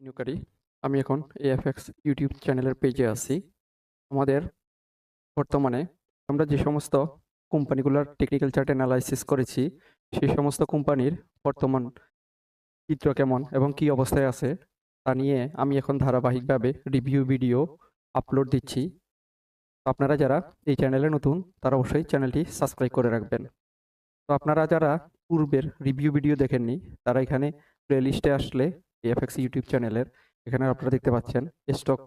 বিনিয়োগকারী আমি এখন এএফএক্স ইউটিউব চ্যানেলের পেজে আছি। আমাদের বর্তমানে আমরা যে সমস্ত কোম্পানিগুলোর টেকনিক্যাল চার্ট অ্যানালাইসিস করেছি, সেই সমস্ত কোম্পানির বর্তমান চিত্র কেমন এবং কি অবস্থায় আছে, তা নিয়ে আমি এখন ধারাবাহিকভাবে রিভিউ ভিডিও আপলোড দিচ্ছি। আপনারা যারা এই চ্যানেলে নতুন, তারা অবশ্যই চ্যানেলটি সাবস্ক্রাইব করে রাখবেন। তো আপনারা যারা পূর্বের রিভিউ ভিডিও দেখেননি, তারা এখানে প্লেলিস্টে আসলে এফএক্স ইউটিউব চ্যানেলের এখানে আপনারা দেখতে পাচ্ছেন স্টক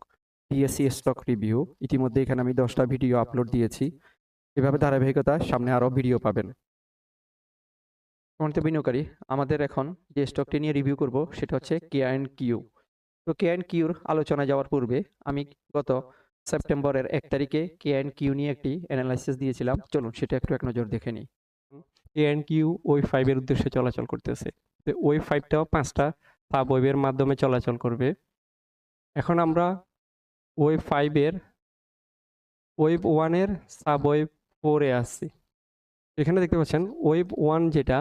ডিএসসি স্টক রিভিউ ইতিমধ্যে এখানে আমি দশটা ভিডিও আপলোড দিয়েছি। এভাবে ধারাবাহিকতা সামনে আরও ভিডিও পাবেন। সম্মানিত বিনিয়োগকারী, আমাদের এখন যে স্টকটি নিয়ে রিভিউ করব, সেটা হচ্ছে কে অ্যান্ড কিউ তো কে অ্যান্ড কিউর আলোচনা যাওয়ার পূর্বে আমি গত সেপ্টেম্বরের এক তারিখে কে অ্যান্ড কিউ নিয়ে একটি অ্যানালাইসিস দিয়েছিলাম। চলুন সেটা একটু এক নজর দেখে নিই। কে অ্যান্ড কিউ ওই ফাইভের উদ্দেশ্যে চলাচল করতেছে। ওই ফাইভটাও পাঁচটা সাব ওয়েবের মাধ্যমে চলাচল করবে। এখন আমরা ওয়েব ফাইভের ওয়েব ওয়ানের সাব ওয়েব ফোরে আসছি এখানে দেখতে পাচ্ছেন ওয়েব ওয়ান যেটা,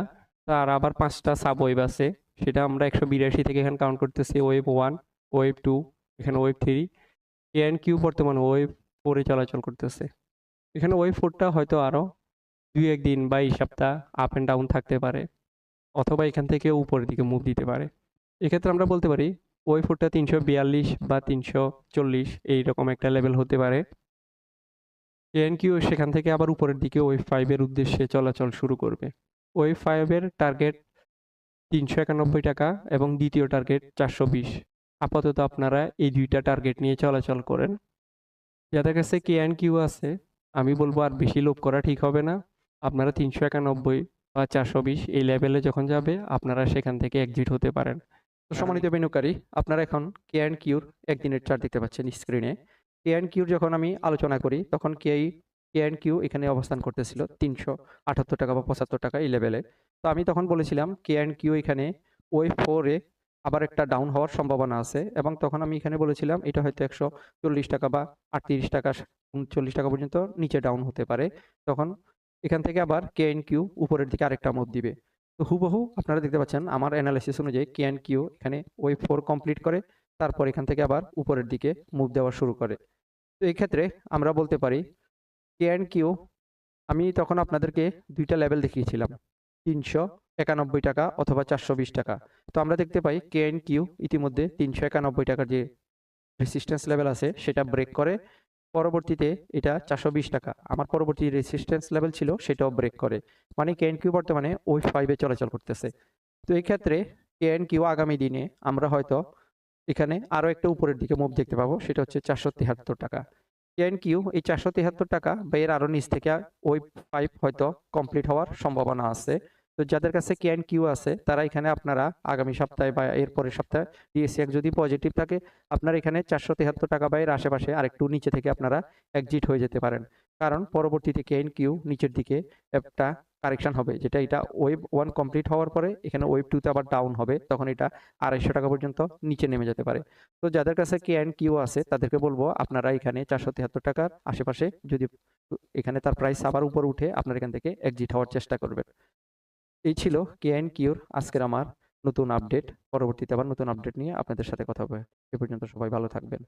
তার আবার পাঁচটা সাব ওয়েব আছে। সেটা আমরা একশো বিরাশি থেকে এখানে কাউন্ট করতেছি ওয়েব ওয়ান ওয়েব টু এখানে wave three K and Q বর্তমানে ওয়েব ফোরে চলাচল করতেছে। এখানে ওয়েব ফোরটা হয়তো আরও দুই একদিন বা এই সপ্তাহ আপ অ্যান্ড ডাউন থাকতে পারে, অথবা এখান থেকে উপরের দিকে মুভ দিতে পারে। এক্ষেত্রে আমরা বলতে পারি, ওই ফুটটা তিনশো বিয়াল্লিশ বা তিনশো চল্লিশ এইরকম একটা লেভেল হতে পারে। এন কিউ সেখান থেকে আবার উপরের দিকে ওই ফাইভের উদ্দেশ্যে চলাচল শুরু করবে। ওই ফাইভের টার্গেট তিনশো একানব্বই টাকা এবং দ্বিতীয় টার্গেট চারশো বিশ। আপাতত আপনারা এই দুইটা টার্গেট নিয়ে চলাচল করেন। যাদের কাছে কে অ্যান্ড কিউ আছে, আমি বলব আর বেশি লোভ করা ঠিক হবে না। আপনারা তিনশো একানব্বই বা চারশো বিশ এই লেভেলে যখন যাবে, আপনারা সেখান থেকে এক্সিট হতে পারেন। সম্মানিত বিনিয়োগকারী, আপনারা এখন কে অ্যান্ড কিউর একদিনের চার্ট দেখতে পাচ্ছেন স্ক্রিনে কে অ্যান্ড কিউর যখন আমি আলোচনা করি, তখন কে কে অ্যান্ড কিউ এখানে অবস্থান করতেছিল তিনশো আটাত্তর টাকা বা পঁচাত্তর টাকা এই লেভেলে তো আমি তখন বলেছিলাম কে অ্যান্ড কিউ এখানে ওই ফোরে আবার একটা ডাউন হওয়ার সম্ভাবনা আছে এবং তখন আমি এখানে বলেছিলাম, এটা হয়তো একশো চল্লিশ টাকা বা আটত্রিশ টাকা, উনচল্লিশ টাকা পর্যন্ত নিচে ডাউন হতে পারে। তখন এখান থেকে আবার কে এন কিউ উপরের দিকে আরেকটা মুভ দিবে। তো হুবহু আপনারা দেখতে পাচ্ছেন আমার অ্যানালাইসিস অনুযায়ী কে এন কিউ এখানে ওই ফোর কমপ্লিট করে, তারপর এখান থেকে আবার উপরের দিকে মুভ দেওয়া শুরু করে। তো এই ক্ষেত্রে আমরা বলতে পারি কে এন কিউ আমি তখন আপনাদেরকে দুইটা লেভেল দেখিয়েছিলাম, তিনশো একানব্বই টাকা অথবা চারশো বিশ টাকা। তো আমরা দেখতে পাই কে এন কিউ ইতিমধ্যে তিনশো একানব্বই টাকার যে রেসিস্ট্যান্স লেভেল আছে, সেটা ব্রেক করে পরবর্তীতে এটা চারশো বিশ টাকা। আমার পরবর্তী রেসিস্ট্যান্স লেভেল ছিল, সেটাও ব্রেক করে। মানে কে কিউ বর্তমানে ওই ফাইভে চলাচল করতেছে। তো এই ক্ষেত্রে কে এন কিউ আগামী দিনে আমরা হয়তো এখানে আরও একটা উপরের দিকে মুভ দেখতে পাবো, সেটা হচ্ছে চারশো তিয়াত্তর টাকা। কে এন কিউ এই চারশো তিয়াত্তর টাকা বা এর আরও নিচ থেকে ওই ফাইভ হয়তো কমপ্লিট হওয়ার সম্ভাবনা আছে। তো যাদের কাছে কে এন কিউ আছে, তারা এখানে আপনারা আগামী সপ্তাহে বা এর পরের সপ্তাহে ডিএসসি যদি পজিটিভ থাকে, আপনার এখানে চারশো তেহাত্তর টাকা বা এর আশেপাশে আরেকটু নিচে থেকে আপনারা এক্সিট হয়ে যেতে পারেন। কারণ পরবর্তীতে কে এন কিউ নিচের দিকে একটা কারেকশন হবে, যেটা এটা ওয়েব ওয়ান কমপ্লিট হওয়ার পরে এখানে ওয়েব টুতে আবার ডাউন হবে, তখন এটা আড়াইশো টাকা পর্যন্ত নিচে নেমে যেতে পারে। তো যাদের কাছে কে এন কিউ আছে, তাদেরকে বলব আপনারা এখানে চারশো তিয়াত্তর টাকার আশেপাশে যদি এখানে তার প্রাইস আবার উপর উঠে, আপনার এখান থেকে এক্সিট হওয়ার চেষ্টা করবেন। এই ছিল কে এন কিউর আজকের আমার নতুন আপডেট পরবর্তীতে আবার নতুন আপডেট নিয়ে আপনাদের সাথে কথা হবে। এ পর্যন্ত সবাই ভালো থাকবেন।